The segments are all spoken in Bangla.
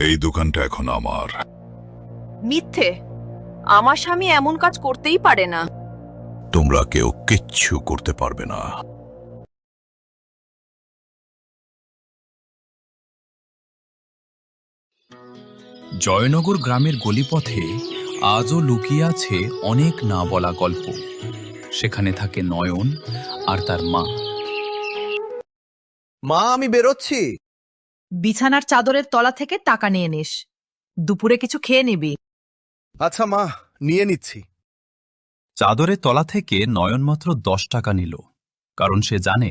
এই দোকানটা এখন আমার। মিথ্যে। আমার স্বামী এমন কাজ করতেই পারে না। তোমরা কেউ কিচ্ছু করতে পারবে না। জয়নগর গ্রামের গলিপথে আজও লুকিয়ে আছে অনেক না বলা গল্প। সেখানে থাকে নয়ন আর তার মা। মা আমি বেরোচ্ছি। বিছানার চাদরের তলা থেকে টাকা নিয়ে নিস। দুপুরে কিছু খেয়ে নিবি। আচ্ছা মা নিয়ে নিচ্ছি। চাদরের তলা থেকে নয়ন মাত্র দশ টাকা নিল কারণ সে জানে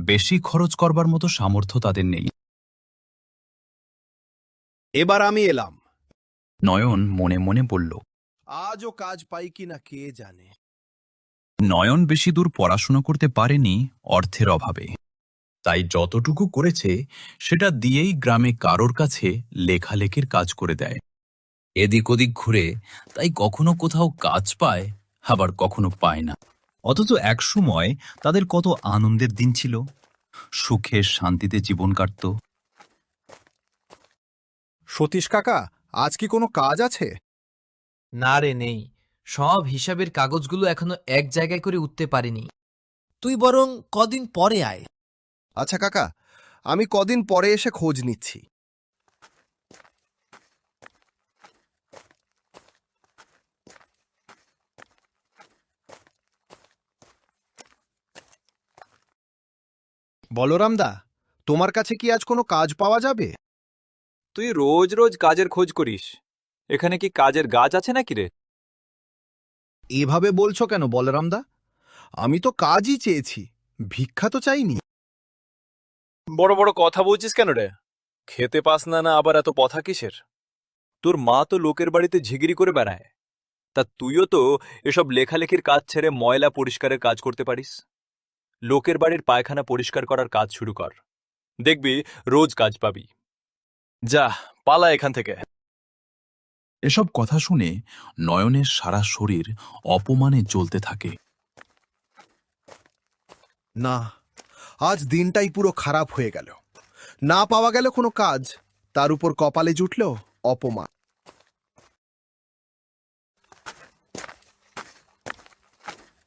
বেশি খরচ করবার মতো সামর্থ্য তাদের নেই। এবার আমি এলাম। নয়ন মনে মনে বলল আজও কাজ পাই কিনা কে জানে। নয়ন বেশি দূর পড়াশোনা করতে পারেনি অর্থের অভাবে। তাই যতটুকু করেছে সেটা দিয়েই গ্রামে কারোর কাছে লেখালেখির কাজ করে দেয়। এদিক ওদিক ঘুরে তাই কখনো কোথাও কাজ পায় আবার কখনো পায় না। অথচ এক সময় তাদের কত আনন্দের দিন ছিল। সুখে শান্তিতে জীবন কাটত। সতীশ কাকা আজ কি কোনো কাজ আছে? না রে নেই। সব হিসাবের কাগজগুলো এখনও এক জায়গায় করে উঠতে পারিনি। তুই বরং কদিন পরে আয়। আচ্ছা কাকা আমি কদিন পরে এসে খোঁজ নিচ্ছি। বলরাম দা তোমার কাছে কি আজ কোনো কাজ পাওয়া যাবে? তুই রোজ রোজ কাজের খোঁজ করিস। এখানে কি কাজের গাছ আছে নাকি রে? এভাবে বলছো কেন বলরাম দা? আমি তো কাজই চেয়েছি ভিক্ষা তো চাইনি। বড় বড় কথা বলছিস কেন রে? খেতে পাস না না আবার এত পথা কিসের? তোর মা তো লোকের বাড়িতে ঝিগিরি করে বেড়ায়। তা তুইও তো এসব লেখালেখির কাজ ছেড়ে ময়লা পরিষ্কারের কাজ করতে পারিস। লোকের বাড়ির পায়খানা পরিষ্কার করার কাজ শুরু কর। দেখবি রোজ কাজ পাবি। যা পালা এখান থেকে। এসব কথা শুনে নয়নের সারা শরীর অপমানে জ্বলতে থাকে। না আজ দিনটাই পুরো খারাপ হয়ে গেল। না পাওয়া গেল কোনো কাজ। তার উপর কপালে জুটল অপমান।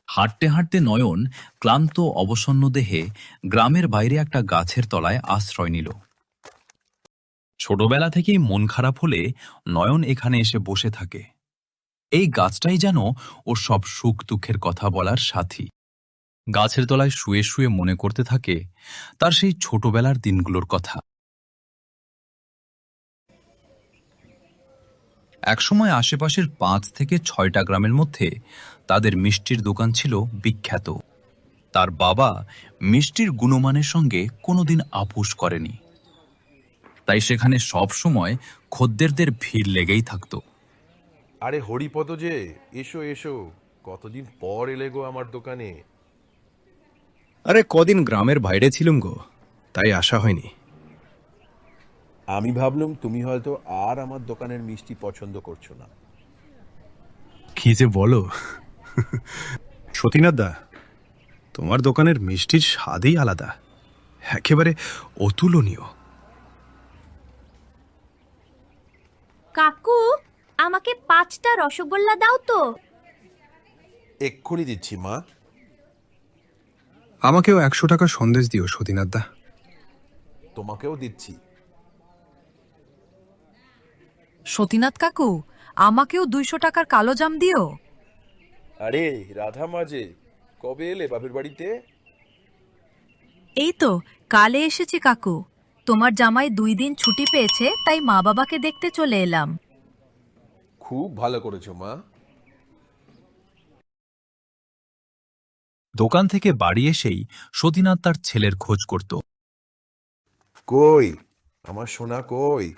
হাঁটতে হাঁটতে নয়ন ক্লান্ত, অবসন্ন দেহে গ্রামের বাইরে একটা গাছের তলায় আশ্রয় নিল। ছোটবেলা থেকেই মন খারাপ হলে নয়ন এখানে এসে বসে থাকে। এই গাছটাই যেন ওর সব সুখ দুঃখের কথা বলার সাথী। গাছের তলায় শুয়ে শুয়ে মনে করতে থাকে তার সেই ছোটবেলার দিনগুলোর কথা। একসময় আশেপাশের পাঁচ থেকে ছয়টা গ্রামের মধ্যে তাদের মিষ্টির দোকান ছিল বিখ্যাত। তার বাবা মিষ্টির গুণমানের সঙ্গে কোনোদিন আপোষ করেনি। তাই সেখানে সব সময় খদ্দেরদের ভিড় লেগেই থাকত। আরে হরিপদ যে, এসো এসো, কতদিন পর এলে গো আমার দোকানে? আরে কদিন গ্রামের বাইরে ছিলুম গো তাই আসা হয়নি। আমি ভাবলাম তুমি হয়তো আর আমার দোকানের মিষ্টি পছন্দ করছ না। কি যে বলো? সতীনাথ দা তোমার দোকানের মিষ্টির স্বাদই আলাদা একেবারে অতুলনীয়। কাকু আমাকে পাঁচটা রসগোল্লা দাও তো। এক্ষুনি দিচ্ছি মা। আমাকেও একশো টাকা সন্দেশ দিও সতীনাথ দা তোমাকেও দিচ্ছি। সতীনাথ কাকু আমাকেও দুইশো টাকার কালো জাম দিও? আরে রাধা মাঝে কবে এলে বাপের বাড়িতে? এই তো কালে এসেছি কাকু। তোমার জামাই দুই দিন ছুটি পেয়েছে তাই মা বাবাকে দেখতে চলে এলাম। খুব ভালো করেছ মা। দোকান থেকে বাড়ি এসেই সতীনাথ তার ছেলের খোঁজ করত। কই? আমার সোনা কই?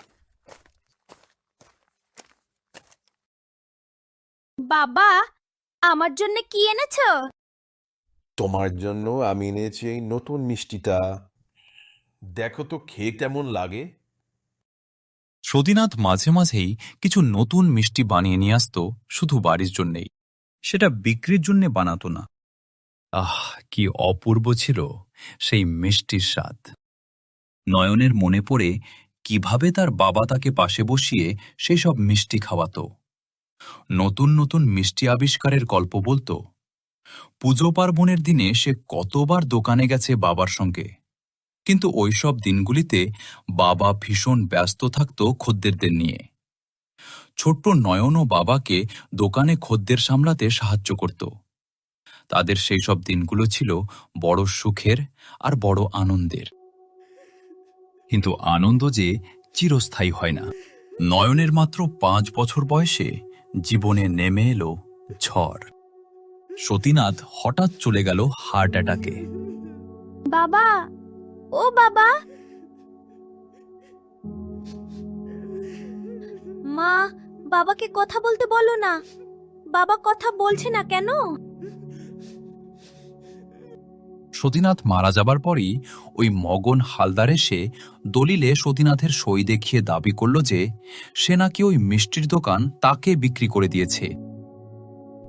বাবা আমার জন্য কি এনেছো? তোমার জন্য আমি এনেছি এই নতুন মিষ্টিটা। দেখো তো খেয়ে কেমন লাগে। সতীনাথ মাঝে মাঝেই কিছু নতুন মিষ্টি বানিয়ে নিয়ে আসত শুধু বাড়ির জন্যেই। সেটা বিক্রির জন্য বানাতো না। আহ, কি অপূর্ব ছিল সেই মিষ্টির স্বাদ। নয়নের মনে পড়ে, কীভাবে তার বাবা তাকে পাশে বসিয়ে সেই সব মিষ্টি খাওয়াতো। নতুন নতুন মিষ্টি আবিষ্কারের গল্প বলতো। পুজো পার্বণের দিনে সে কতবার দোকানে গেছে বাবার সঙ্গে। কিন্তু ওইসব দিনগুলিতে বাবা ভীষণ ব্যস্ত থাকত খদ্দেরদের নিয়ে। ছোট্ট নয়ন ও বাবাকে দোকানে খদ্দের সামলাতে সাহায্য করত। তাদের সেই সব দিনগুলো ছিল বড় সুখের আর বড় আনন্দের। কিন্তু আনন্দ যে চিরস্থায়ী হয় না। নয়নের মাত্র পাঁচ বছর বয়সে জীবনে নেমে এলো ঝড়। সতীনাথ হঠাৎ চলে গেল হার্ট অ্যাটাকে। বাবা, ও বাবা। মা, বাবাকে কথা বলতে বলো না। বাবা কথা বলছে না কেন? সতীনাথ মারা যাবার পরই ওই মগন হালদার এসে দলিলে সতীনাথের সই দেখিয়ে দাবি করল যে সে নাকি ওই মিষ্টির দোকান তাকে বিক্রি করে দিয়েছে।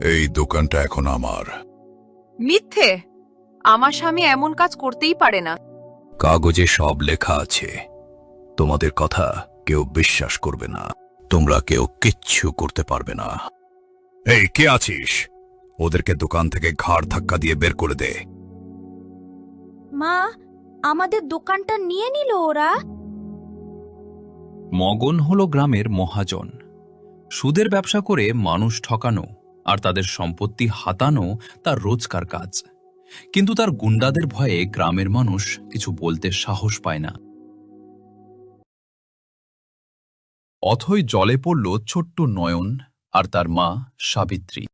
এই দোকানটা এখন আমার। মিথ্যে? আমার স্বামী এমন কাজ করতেই পারে না। কাগজে সব লেখা আছে। তোমাদের কথা কেউ বিশ্বাস করবে না। তোমরা কেউ কিচ্ছু করতে পারবে না। এই কে আছিস? ওদেরকে দোকান থেকে ঘাড় ধাক্কা দিয়ে বের করে দে। মা, আমাদের দোকানটা নিয়ে নিল ওরা। মগন হল গ্রামের মহাজন। সুদের ব্যবসা করে মানুষ ঠকানো আর তাদের সম্পত্তি হাতানো তার রোজকার কাজ। কিন্তু তার গুন্ডাদের ভয়ে গ্রামের মানুষ কিছু বলতে সাহস পায় না। অথই জলে পড়ল ছোট্ট নয়ন আর তার মা সাবিত্রী।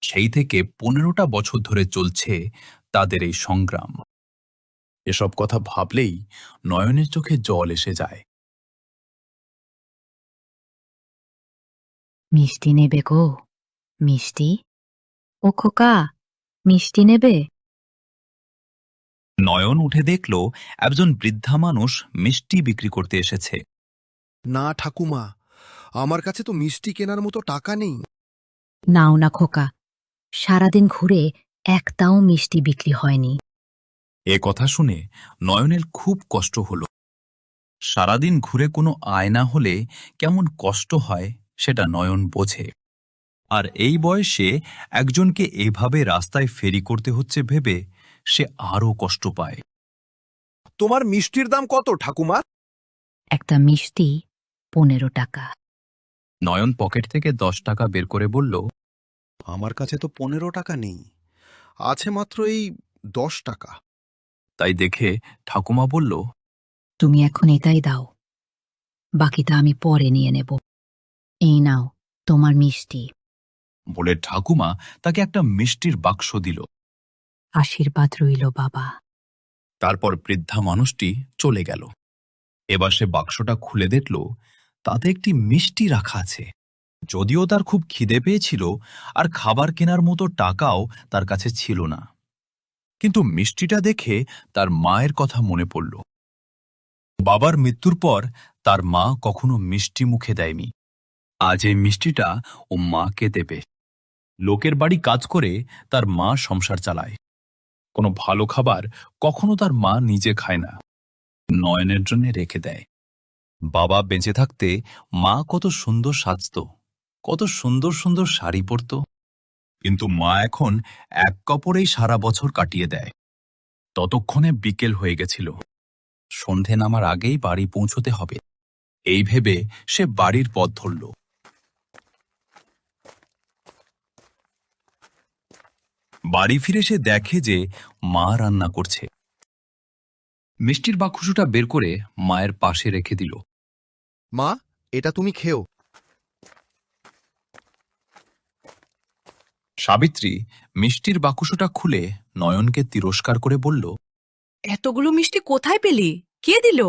সেই থেকে পনেরোটা বছর ধরে চলছে তাদের এই সংগ্রাম। এসব কথা ভাবলেই নয়নের চোখে জল এসে যায়। মিষ্টি নেবে গো মিষ্টি? ও খোকা মিষ্টি নেবে? নয়ন উঠে দেখল একজন বৃদ্ধা মানুষ মিষ্টি বিক্রি করতে এসেছে। না ঠাকুমা আমার কাছে তো মিষ্টি কেনার মতো টাকা নেই। নাও না খোকা সারাদিন ঘুরে একটাও মিষ্টি বিক্রি হয়নি। এ কথা শুনে নয়নের খুব কষ্ট হল। সারাদিন ঘুরে কোনো আয় না হলে কেমন কষ্ট হয় সেটা নয়ন বোঝে। আর এই বয়সে একজনকে এভাবে রাস্তায় ফেরি করতে হচ্ছে ভেবে সে আরও কষ্ট পায়। তোমার মিষ্টির দাম কত ঠাকুমার একটা মিষ্টি পনেরো টাকা। নয়ন পকেট থেকে দশ টাকা বের করে বলল আমার কাছে তো পনেরো টাকা নেই আছে মাত্র এই দশ টাকা। তাই দেখে ঠাকুমা বলল তুমি এখন এটাই দাও। বাকিটা আমি পরে নিয়ে নেব। এই নাও তোমার মিষ্টি। বলে ঠাকুমা তাকে একটা মিষ্টির বাক্স দিল। আশীর্বাদ রইল বাবা। তারপর বৃদ্ধা মানুষটি চলে গেল। এবার সে বাক্সটা খুলে দেখল তাতে একটি মিষ্টি রাখা আছে। যদিও তার খুব খিদে পেয়েছিল আর খাবার কেনার মতো টাকাও তার কাছে ছিল না। কিন্তু মিষ্টিটা দেখে তার মায়ের কথা মনে পড়ল। বাবার মৃত্যুর পর তার মা কখনো মিষ্টি মুখে দেয়নি। আজ এই মিষ্টিটা ও মাকে দেবে। লোকের বাড়ি কাজ করে তার মা সংসার চালায়। কোনো ভালো খাবার কখনো তার মা নিজে খায় না। নয়নের জন্য রেখে দেয়। বাবা বেঁচে থাকতে মা কত সুন্দর সাজত, কত সুন্দর সুন্দর শাড়ি পরত। কিন্তু মা এখন এক কপরেই সারা বছর কাটিয়ে দেয়। ততক্ষণে বিকেল হয়ে গেছিল। সন্ধে নামার আগেই বাড়ি পৌঁছতে হবে। এই ভেবে সে বাড়ির পথ ধরল। বাড়ি ফিরে সে দেখে যে মা রান্না করছে। মিষ্টির বাক্সটা বের করে মায়ের পাশে রেখে দিল। মা, এটা তুমি খেও। সাবিত্রী মিষ্টির বাক্সটা খুলে নয়নকে তিরস্কার করে বলল এতগুলো মিষ্টি কোথায় পেলি? কে দিল?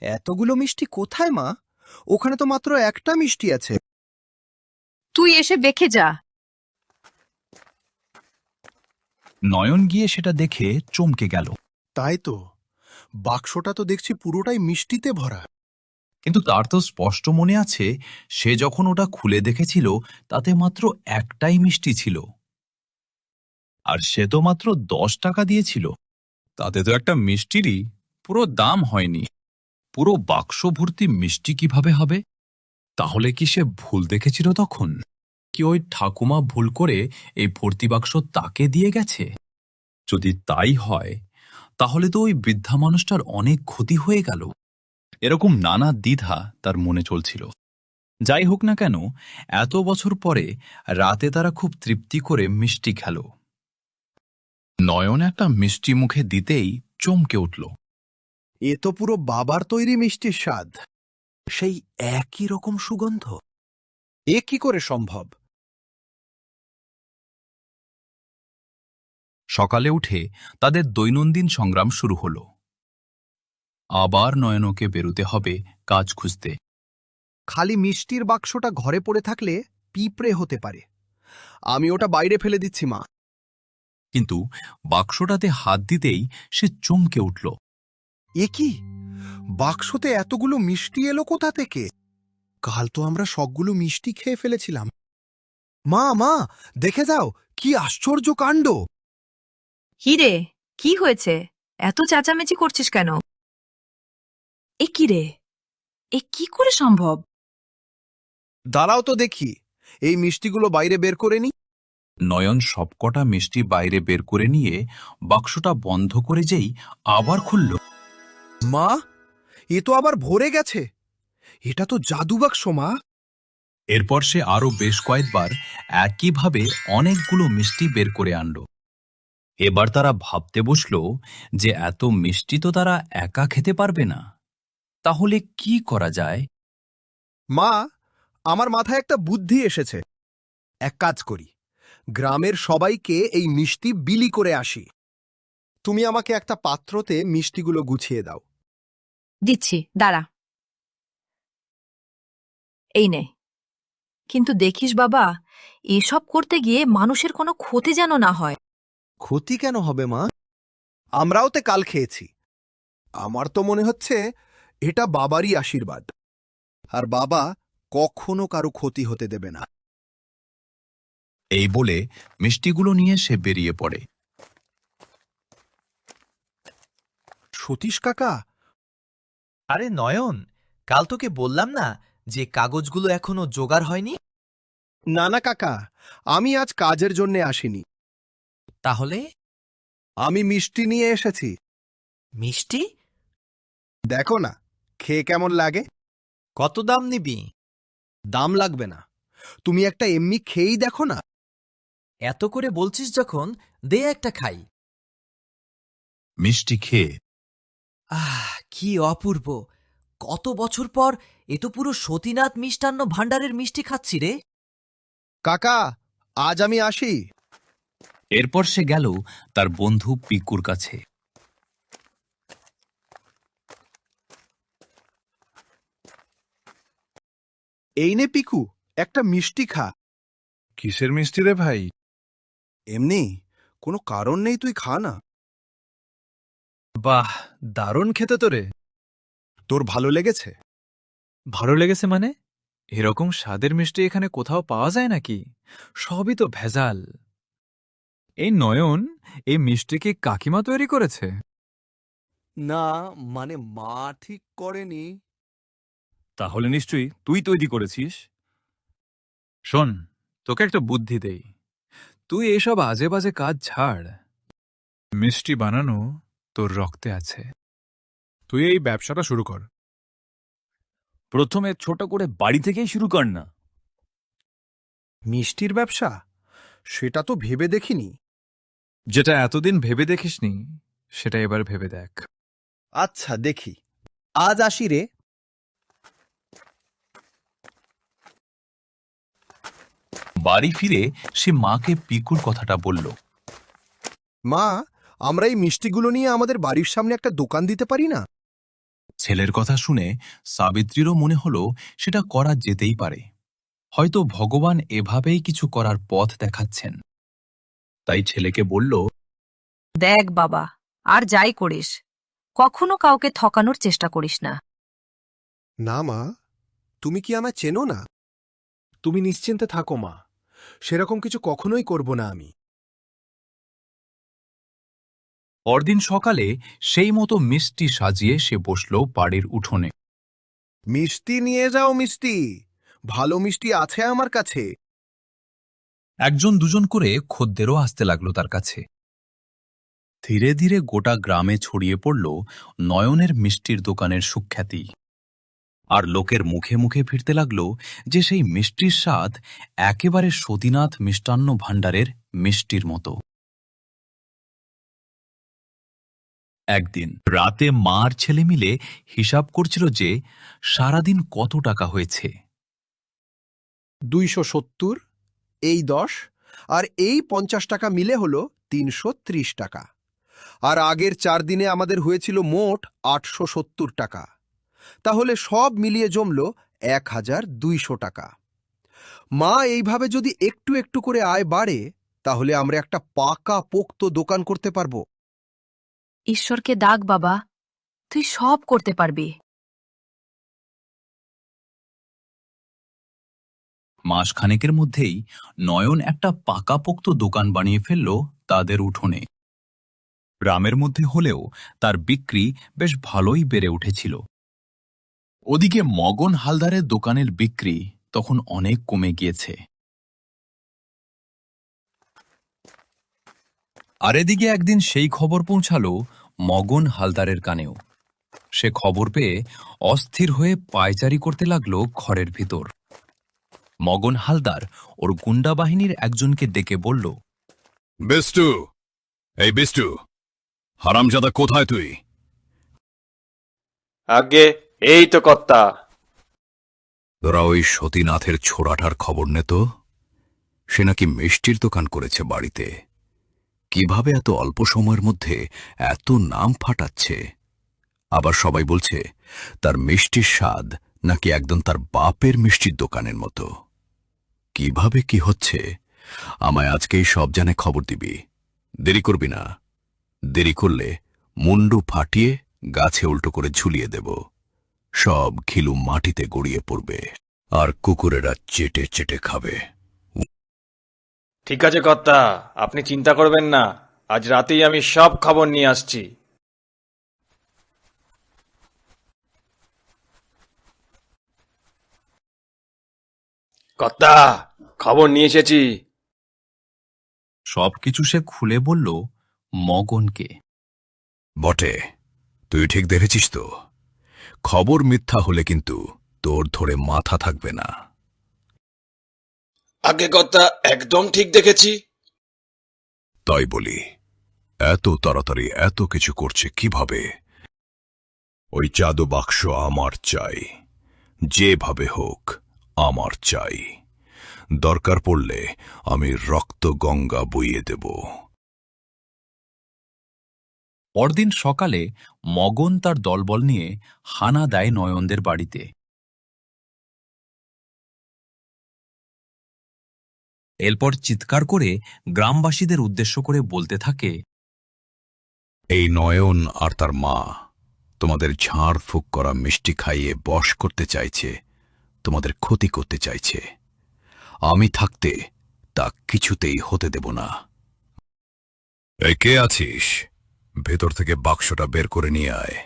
এতগুলো মিষ্টি কোথায় মা? ওখানে তো মাত্র একটা মিষ্টি আছে। তুই এসে দেখে যা। নয়ন গিয়ে সেটা দেখে চমকে গেল। তাই তো। বাক্সটা তো দেখছি পুরোটাই মিষ্টিতে ভরা। কিন্তু তার তো স্পষ্ট মনে আছে, সে যখন ওটা খুলে দেখেছিল, তাতে মাত্র একটাই মিষ্টি ছিল। আর সে তো মাত্র দশ টাকা দিয়েছিল। তাতে তো একটা মিষ্টিরই পুরো দাম হয়নি। পুরো বাক্স ভর্তি মিষ্টি কীভাবে হবে? তাহলে কি সে ভুল দেখেছিল তখন? কি ওই ঠাকুমা ভুল করে এই ভর্তি বাক্স তাকে দিয়ে গেছে? যদি তাই হয়, তাহলে তো ওই বৃদ্ধা মানুষটার অনেক ক্ষতি হয়ে গেল। এরকম নানা দ্বিধা তার মনে চলছিল। যাই হোক না কেন এত বছর পরে রাতে তারা খুব তৃপ্তি করে মিষ্টি খেল। নয়ন একটা মিষ্টি মুখে দিতেই চমকে উঠল। এ তো পুরো বাবার তৈরি মিষ্টির স্বাদ। সেই একই রকম সুগন্ধ। এ কি করে সম্ভব? সকালে উঠে তাদের দৈনন্দিন সংগ্রাম শুরু হল। আবার নয়নকে বেরুতে হবে কাজ খুঁজতে। খালি মিষ্টির বাক্সটা ঘরে পড়ে থাকলে পিঁপড়ে হতে পারে। আমি ওটা বাইরে ফেলে দিচ্ছি মা। কিন্তু বাক্সটাতে হাত দিতেই সে চমকে উঠল। এ কি? বাক্সতে এতগুলো মিষ্টি এলো কোথা থেকে? কাল তো আমরা সবগুলো মিষ্টি খেয়ে ফেলেছিলাম। মা মা দেখে যাও কি আশ্চর্য কাণ্ড! হিরে কি হয়েছে? এত চেঁচামেচি করছিস কেন? এ কি রে? এ কি করে সম্ভব? দাঁড়াও তো দেখি। এই মিষ্টিগুলো বাইরে বের করে নি। নয়ন সবকটা মিষ্টি বাইরে বের করে নিয়ে বাক্সটা বন্ধ করে যেই আবার খুলল। মা এ তো আবার ভরে গেছে। এটা তো জাদু বাক্স মা। এরপর সে আরও বেশ কয়েকবার একইভাবে অনেকগুলো মিষ্টি বের করে আনল। এবার তারা ভাবতে বসল যে এত মিষ্টি তো তারা একা খেতে পারবে না। তাহলে কি করা যায়? মা আমার মাথায় একটা বুদ্ধি এসেছে। এক কাজ করি। গ্রামের সবাইকে এই মিষ্টি বিলি করে আসি। তুমি আমাকে একটা পাত্রতে মিষ্টিগুলো গুছিয়ে দাও। দিচ্ছি দাঁড়া। এই নে। কিন্তু দেখিস বাবা এসব করতে গিয়ে মানুষের কোনো ক্ষতি যেন না হয়। ক্ষতি কেন হবে মা? আমরাও তো কাল খেয়েছি। আমার তো মনে হচ্ছে এটা বাবারই আশীর্বাদ। আর বাবা কখনো কারও ক্ষতি হতে দেবে না। এই বলে মিষ্টিগুলো নিয়ে সে বেরিয়ে পড়ে। সতীশ কাকা? আরে নয়ন কাল তোকে বললাম না যে কাগজগুলো এখনও জোগাড় হয়নি? না না কাকা আমি আজ কাজের জন্যে আসিনি। তাহলে? আমি মিষ্টি নিয়ে এসেছি। মিষ্টি? দেখো না খেয়ে কেমন লাগে? কত দাম নিবি? দাম লাগবে না। তুমি একটা এমনি খেয়েই দেখো না। এত করে বলছিস যখন দে একটা খাই। মিষ্টি খেয়ে। আহ কি অপূর্ব! কত বছর পর এ তো পুরো সতীনাথ মিষ্টান্ন ভাণ্ডারের মিষ্টি খাচ্ছি রে। কাকা আজ আমি আসি। এরপর সে গেল তার বন্ধু পিকুর কাছে। এই নে পিকু একটা মিষ্টি খা। কিসের মিষ্টি রে ভাই? এমনি কোনো কারণ নেই তুই খা না। বাহ দারুণ খেতে তো রে। তোর ভালো লেগেছে? ভালো লেগেছে মানে? এরকম স্বাদের মিষ্টি এখানে কোথাও পাওয়া যায় নাকি? সবই তো ভেজাল। এই নয়ন এই মিষ্টি কি কাকিমা তৈরি করেছে? না মানে মা ঠিক করেনি। তাহলে নিশ্চয়ই তুই তৈরি করেছিস। শোন তোকে একটা বুদ্ধি দেই। তুই এসব আজে বাজে কাজ ছাড়। মিষ্টি বানানো তোর রক্তে আছে। তুই এই ব্যবসাটা শুরু কর। প্রথমে ছোট করে বাড়ি থেকেই শুরু কর না। মিষ্টির ব্যবসা? সেটা তো ভেবে দেখিনি। যেটা এতদিন ভেবে দেখিসনি সেটা এবার ভেবে দেখ। আচ্ছা দেখি। আজ আসি রে। বাড়ি ফিরে সে মাকে পিকুর কথাটা বলল। মা আমরা এই মিষ্টিগুলো নিয়ে আমাদের বাড়ির সামনে একটা দোকান দিতে পারি না? ছেলের কথা শুনে সাবিত্রীরও মনে হলো সেটা করা যেতেই পারে। হয়তো ভগবান এভাবেই কিছু করার পথ দেখাচ্ছেন। তাই ছেলেকে বলল দেখ বাবা আর যাই করিস। কখনো কাউকে ঠকানোর চেষ্টা করিস না। না মা তুমি কি আমায় চেনো না? তুমি নিশ্চিন্তে থাকো মা। সেরকম কিছু কখনোই করব না আমি। পরদিন সকালে সেই মতো মিষ্টি সাজিয়ে সে বসল বাড়ির উঠোনে। মিষ্টি নিয়ে যাও মিষ্টি। ভালো মিষ্টি আছে আমার কাছে। একজন দুজন করে খদ্দেরও আসতে লাগল তার কাছে। ধীরে ধীরে গোটা গ্রামে ছড়িয়ে পড়ল নয়নের মিষ্টির দোকানের সুখ্যাতি। আর লোকের মুখে মুখে ফিরতে লাগল যে সেই মিষ্টির স্বাদ একেবারে সতীনাথ মিষ্টান্ন ভাণ্ডারের মিষ্টির মতো। একদিন রাতে মার ছেলে মিলে হিসাব করছিল যে সারাদিন কত টাকা হয়েছে। দুইশো সত্তর, এই দশ, আর এই পঞ্চাশ টাকা মিলে হল তিনশো ত্রিশ টাকা। আর আগের চার দিনে আমাদের হয়েছিল মোট আটশো সত্তর টাকা। তাহলে সব মিলিয়ে জমল এক হাজার দুইশো টাকা। মা এইভাবে যদি একটু একটু করে আয় বাড়ে তাহলে আমরা একটা পাকা পোক্ত দোকান করতে পারব। ঈশ্বরকে ডাক বাবা। তুই সব করতে পারবি। মাসখানেকের মধ্যেই নয়ন একটা পাকাপোক্ত দোকান বানিয়ে ফেলল তাদের উঠোনে। গ্রামের মধ্যে হলেও তার বিক্রি বেশ ভালোই বেড়ে উঠেছিল। ওদিকে মগন হালদারের দোকানের বিক্রি তখন অনেক কমে গিয়েছে। আর এদিকে একদিন সেই খবর পৌঁছালো মগন হালদারের কানেও। সে খবর পেয়ে অস্থির হয়ে পায়চারি করতে লাগল ঘরের ভিতর। মগন হালদার ওর গুন্ডা বাহিনীর একজনকে ডেকে বলল বিষ্টু এই বিষ্টু হারামজাদা কোথায় তুই? আগে এই তো কর্তা। তোরা ওই সতীনাথের ছোড়াটার খবর নে তো। সে নাকি মিষ্টির দোকান করেছে বাড়িতে। কীভাবে এত অল্প সময়ের মধ্যে এত নাম ফাটাচ্ছে? আবার সবাই বলছে, তার মিষ্টির স্বাদ নাকি একদম তার বাপের মিষ্টির দোকানের মতো। কীভাবে কি হচ্ছে? আমায় আজকেই সব জানে খবর দিবি। দেরি করবি না। দেরি করলে মুন্ডু ফাটিয়ে গাছে উল্টো করে ঝুলিয়ে দেব। সব খিলু মাটিতে গড়িয়ে পড়বে আর কুকুরেরা চেটে চেটে খাবে। ঠিক আছে কর্তা আপনি চিন্তা করবেন না। আজ রাতেই আমি সব খবর নিয়ে আসছি। কর্তা খবর নিয়ে এসেছি। সবকিছু সে খুলে বলল মগনকে। বটে তুই ঠিক দেখেছিস তো? খবর মিথ্যা হলে কিন্তু তোর ধরে মাথা থাকবে না। আগে কথা একদম ঠিক দেখেছি। তাই বলি এত তাড়াতাড়ি এত কিছু করছে কীভাবে? ওই জাদু বাক্স আমার চাই যেভাবে হোক আমার চাই। দরকার পড়লে আমি রক্ত গঙ্গা বইয়ে দেব। পরদিন সকালে মগন তার দলবল নিয়ে হানা দেয় নয়নদের বাড়িতে। এরপর চিৎকার করে গ্রামবাসীদের উদ্দেশ্য করে বলতে থাকে এই নয়ন আর তার মা তোমাদের ঝাড় ফুক করা মিষ্টি খাইয়ে বশ করতে চাইছে তোমাদের ক্ষতি করতে চাইছে। আমি থাকতে তা কিছুতেই হতে দেব না। কে আছিস? ভেতর থেকে বাক্সটা বের করে নিয়ে আয়।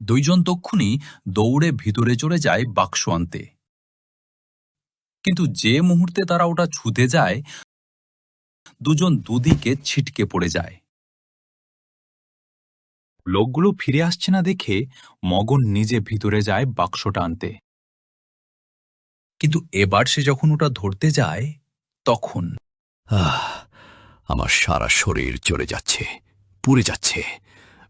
দুইজন তক্ষুনি দৌড়ে ভিতরে চলে যায় বাক্স আনতে। কিন্তু যে মুহূর্তে তারা ওটা ছুতে যায় দুজন দুদিকে ছিটকে পড়ে যায়। লোকগুলো ফিরে আসছে না দেখে মগন নিজে ভিতরে যায় বাক্সটা আনতে। কিন্তু এবার সে যখন ওটা ধরতে যায় তখন আহ আমার সারা শরীর চলে যাচ্ছে পুড়ে যাচ্ছে।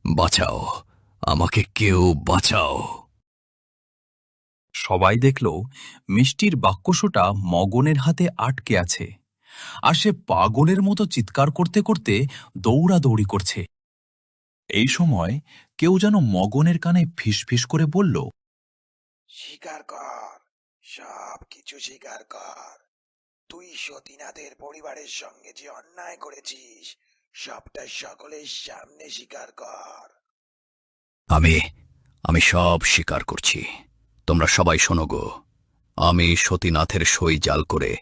বাঁচাও আমাকে কেউ বাঁচাও। সবাই দেখল মিষ্টির বাক্যশোটা মগনের হাতে আটকে আছে আর সে পাগলের মতো চিৎকার করতে করতে দৌড়াদৌড়ি করছে। এই সময় কেউ যেন মগনের কানে ফিসফিস করে বলল স্বীকার কর সব কিছু স্বীকার কর। তুই সতীনাথের পরিবারের সঙ্গে যে অন্যায় করেছিস, সবটা সকলের সামনে স্বীকার কর। আমি আমি সব স্বীকার করছি। তোমরা সবাই শোনো গো। আমি সতীনাথের সই জাল করে,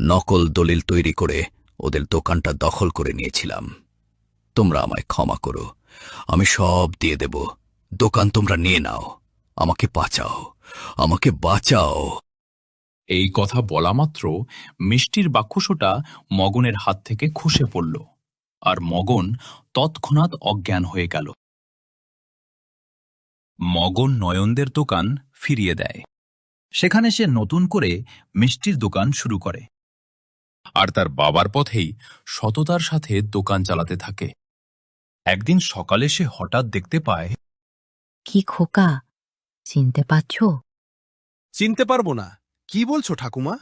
নকল দলিল তৈরি করে ওদের দোকানটা দখল করে নিয়েছিলাম। তোমরা আমায় ক্ষমা করো। আমি সব দিয়ে দেব। দোকান তোমরা নিয়ে নাও। আমাকে বাঁচাও। আমাকে বাঁচাও। এই কথা বলা মাত্র মিষ্টির বাক্সটা মগনের হাত থেকে খসে পড়ল আর মগন তৎক্ষণাৎ অজ্ঞান হয়ে গেল। মগন নয়নদের দোকান ফিরিয়ে দেয়। সেখানে সে নতুন করে মিষ্টির দোকান শুরু করে। আর তার বাবার পথেই সততার সাথে দোকান চালাতে থাকে। একদিন সকালে সে হঠাৎ দেখতে পায় কি খোকা চিনতে পারছ? চিনতে পারব না। কি বলছো ঠাকুমা?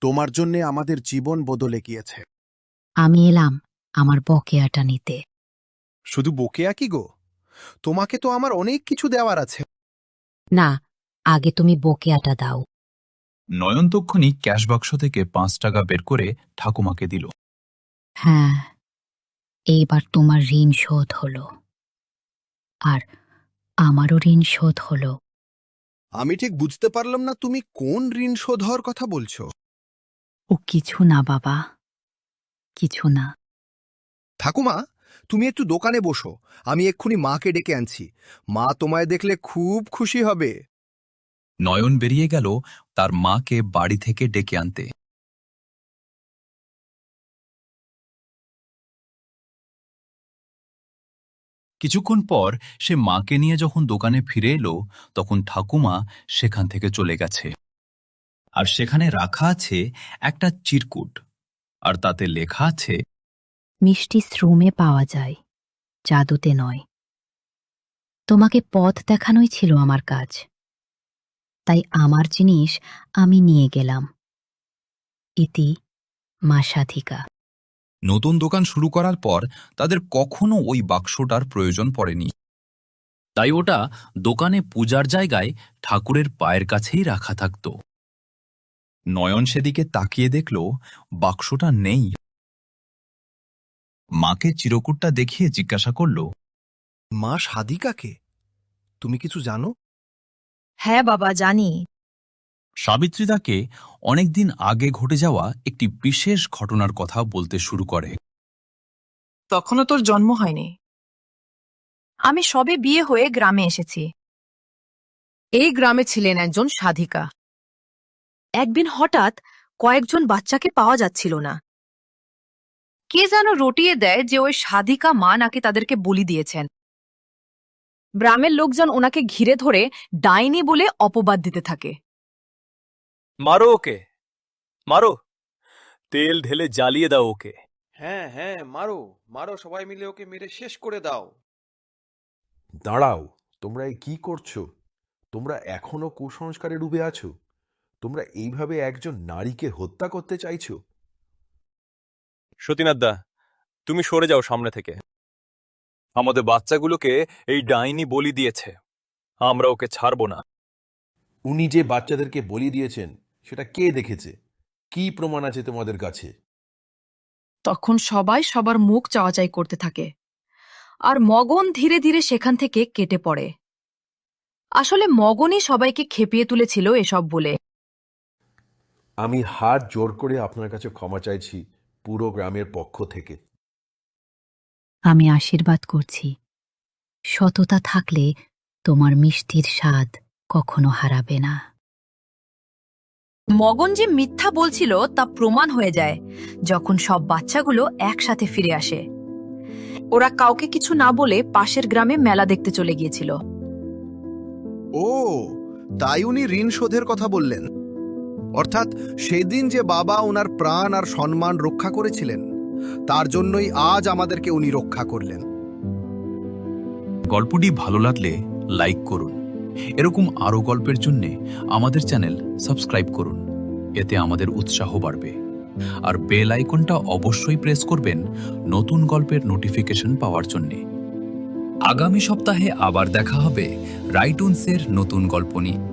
তোমার জন্যে আমাদের জীবন বদলে গিয়েছে। আমি এলাম আমার বকেয়াটা নিতে। শুধু বকেয়া কি গো? তোমাকে তো আমার অনেক কিছু দেওয়ার আছে। না আগে তুমি বকেয়াটা দাও। নয়ন তক্ষণি ক্যাশ বাক্স থেকে পাঁচ টাকা বের করে ঠাকুমাকে দিল। হ্যাঁ এইবার তোমার ঋণ শোধ হলো। আর আমারও ঋণ শোধ হলো। আমি ঠিক বুঝতে পারলাম না তুমি কোন ঋণ শোধ হওয়ার কথা বলছো। ও কিছু না বাবা। কিছু না। ঠাকুমা তুমি একটু দোকানে বসো। আমি এক্ষুনি মাকে ডেকে আনছি। মা তোমায় দেখলে খুব খুশি হবে। নয়ন বেরিয়ে গেল তার মাকে বাড়ি থেকে ডেকে আনতে। কিছুক্ষণ পর সে মাকে নিয়ে যখন দোকানে ফিরে এলো, তখন ঠাকুমা সেখান থেকে চলে গেছে। আর সেখানে রাখা আছে একটা চিরকুট, আর তাতে লেখা আছে, মিষ্টি শ্রমে পাওয়া যায়, জাদুতে নয়। তোমাকে পথ দেখানোই ছিল আমার কাজ। তাই আমার জিনিস আমি নিয়ে গেলাম। ইতি মা সাধিকা নতুন দোকান শুরু করার পর তাদের কখনো ওই বাক্সটার প্রয়োজন পড়েনি। তাই ওটা দোকানে পূজার জায়গায় ঠাকুরের পায়ের কাছেই রাখা থাকত। নয়ন সেদিকে তাকিয়ে দেখল বাক্সটা নেই। মাকে চিরকুটটা দেখিয়ে জিজ্ঞাসা করল মা সাদিকাকে? তুমি কিছু জানো? হ্যাঁ বাবা জানি। সাবিত্রী তাকে অনেকদিন আগে ঘটে যাওয়া একটি বিশেষ ঘটনার কথা বলতে শুরু করে। তখনও তোর জন্ম হয়নি। আমি সবে বিয়ে হয়ে গ্রামে এসেছি। এই গ্রামে ছিলেন একজন সাধিকা। একদিন হঠাৎ কয়েকজন বাচ্চাকে পাওয়া যাচ্ছিল না। কে যেন রটিয়ে দেয় যে ওই সাধিকা মা নাকি তাদেরকে বলি দিয়েছেন। গ্রামের লোকজন ওনাকে ঘিরে ধরে ডাইনি বলে অপবাদ দিতে থাকে। মারো ওকে। মারো। তেল ঢেলে জ্বালিয়ে দাও ওকে। হ্যাঁ হ্যাঁ মারো। মারো সবাই মিলে ওকে মেরে শেষ করে দাও। দাঁড়াও তোমরা কি করছ? তোমরা এখনও কুসংস্কারে ডুবে আছো? তোমরা এইভাবে একজন নারীকে হত্যা করতে চাইছো? সতীনাথ দা তুমি সরে যাও সামনে থেকে। আমাদের বাচ্চাগুলোকে এই ডাইনি বলি দিয়েছে। আমরা ওকে ছাড়বো না। উনি যে বাচ্চাদেরকে বলি দিয়েছেন সেটা কে দেখেছে? কি প্রমাণ আছে তোমাদের কাছে? তখন সবাই সবার মুখ চাওয়াচাই করতে থাকে। আর মগন ধীরে ধীরে সেখান থেকে কেটে পড়ে। আসলে মগনই সবাইকে খেপিয়ে তুলেছিল এসব বলে। আমি হাত জোর করে আপনার কাছে ক্ষমা চাইছি পুরো গ্রামের পক্ষ থেকে। আমি আশীর্বাদ করছি। সততা থাকলে তোমার মিষ্টির স্বাদ কখনো হারাবে না। মগন যে মিথ্যা বলছিল তা প্রমাণ হয়ে যায় যখন সব বাচ্চাগুলো একসাথে ফিরে আসে। ওরা কাউকে কিছু না বলে পাশের গ্রামে মেলা দেখতে চলে গিয়েছিল। ও তাই উনি ঋণ শোধের কথা বললেন। অর্থাৎ সেদিন যে বাবা ওনার প্রাণ আর সম্মান রক্ষা করেছিলেন তার জন্যই আজ আমাদেরকে উনি রক্ষা করলেন। গল্পটি ভালো লাগলে লাইক করুন। এরকম আরও গল্পের জন্যে আমাদের চ্যানেল সাবস্ক্রাইব করুন। এতে আমাদের উৎসাহ বাড়বে। আর বেল আইকনটা অবশ্যই প্রেস করবেন নতুন গল্পের নোটিফিকেশন পাওয়ার জন্যে। আগামী সপ্তাহে আবার দেখা হবে রাইটুনসের নতুন গল্প নিয়ে।